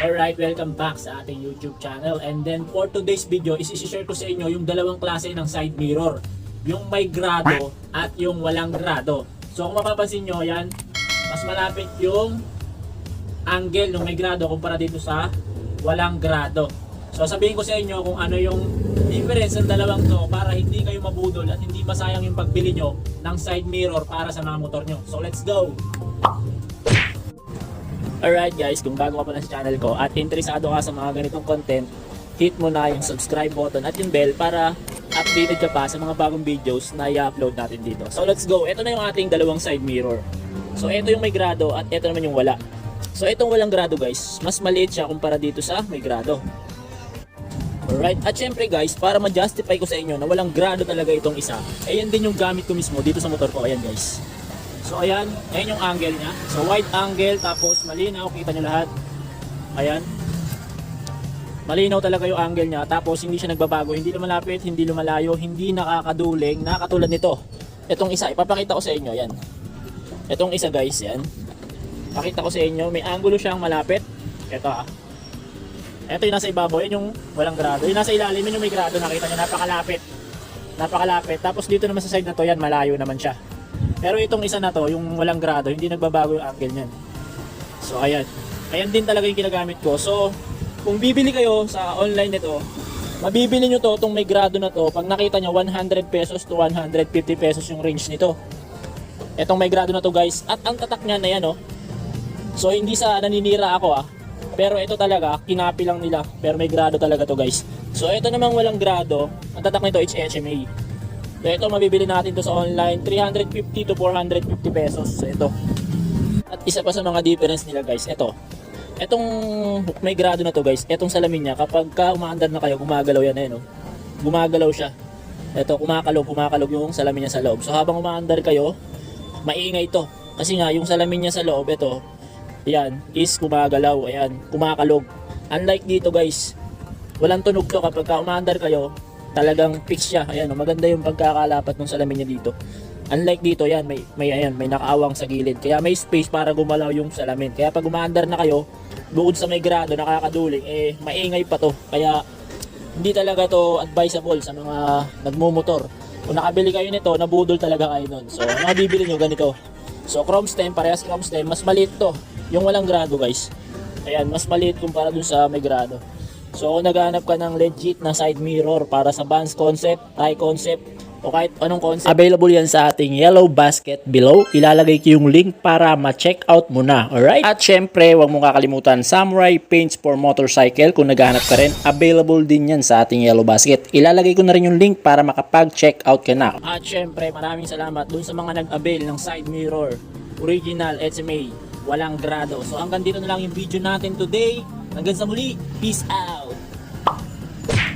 Alright, welcome back sa ating YouTube channel. And then for today's video, is share ko sa inyo yung dalawang klase ng side mirror. Yung may grado at yung walang grado. So kung mapapansin nyo, yan, mas malapit yung angle ng may grado kumpara dito sa walang grado. So sabihin ko sa inyo kung ano yung difference ng dalawang to para hindi kayo mabudol at hindi masayang yung pagbili nyo ng side mirror para sa mga motor nyo. So let's go! Alright guys, kung bago ka pa na sa channel ko at interesado ka sa mga ganitong content, hit mo na yung subscribe button at yung bell para updated ka pa sa mga bagong videos na i-upload natin dito. So let's go. Ito na yung ating dalawang side mirror. So ito yung may grado at ito naman yung wala. So itong walang grado guys, mas maliit siya kumpara dito sa may grado. Alright, at syempre guys, para ma-justify ko sa inyo na walang grado talaga itong isa, ayan din yung gamit ko mismo dito sa motor ko, ayan guys. So ayan, ayan yung angle niya. So wide angle, tapos malinaw, kita nyo lahat. Ayan. Malinaw talaga yung angle niya, tapos hindi siya nagbabago, hindi lumalapit, hindi lumalayo, hindi nakakaduling, na katulad nito. Itong isa, ipapakita ko sa inyo, yan. Itong isa guys, yan. Pakita ko sa inyo, may angulo siyang malapit. Ito ah. Ito yung nasa ibabaw, yun yung walang grado. Yung nasa ilalim, yun yung may grado, nakita nyo, napakalapit. Napakalapit. Tapos dito naman sa side na to, yan, malayo naman siya. Pero itong isa na to, yung walang grado, hindi nagbabago yung angle niyan. So ayan. Ayan din talaga yung ginagamit ko. So, kung bibili kayo sa online nito, mabibili nyo to, itong may grado na to, pag nakita nyo, 100 pesos to 150 pesos yung range nito. Itong may grado na to guys. At ang tatak niya na yan oh. So hindi sa naninira ako ah. Pero ito talaga, kinapi lang nila. Pero may grado talaga to guys. So ito namang walang grado, ang tatak nito is HMA. So ito mabibili natin to sa online, 350 to 450 pesos. So ito. At isa pa sa mga difference nila guys, ito. Etong may grado na to guys, etong salamin niya, kapag ka umaandar na kayo, gumagalaw yan eh, no? Gumagalaw siya. Ito, kumakalog, kumakalog yung salamin niya sa loob. So habang umaandar kayo, maingay to. Kasi nga, yung salamin niya sa loob, ito, yan, is gumagalaw, ayan, kumakalog. Unlike dito guys, walang tunog to kapag ka umaandar kayo, talagang fix siya. Ayan, maganda yung pagkakalapat ng salamin niya dito. Unlike dito, yan, may, may, ayan, may nakaawang sa gilid. Kaya may space para gumalaw yung salamin. Kaya pag umaandar na kayo, bukod sa may grado, nakakaduling, eh, maingay pa to. Kaya, hindi talaga to advisable sa mga nagmumotor. Kung nakabili kayo nito, nabudol talaga kayo nun. So, ang mabibili nyo ganito. So, chrome stem, parehas chrome stem, mas maliit to. Yung walang grado, guys. Ayan, mas maliit kumpara dun sa may grado. So, kung naghahanap ka ng legit na side mirror para sa Vans concept, Thai concept, o kahit anong concept. Available yan sa ating yellow basket below. Ilalagay ko yung link para ma-check out mo na. Alright? At syempre, huwag mong kakalimutan Samurai Paints for Motorcycle. Kung naghahanap ka rin, available din yan sa ating yellow basket. Ilalagay ko na rin yung link para makapag-check out ka na. At syempre, maraming salamat dun sa mga nag-avail ng side mirror. Original SMA. Walang grado. So hanggang dito na lang yung video natin today. Hanggang sa muli. Peace out!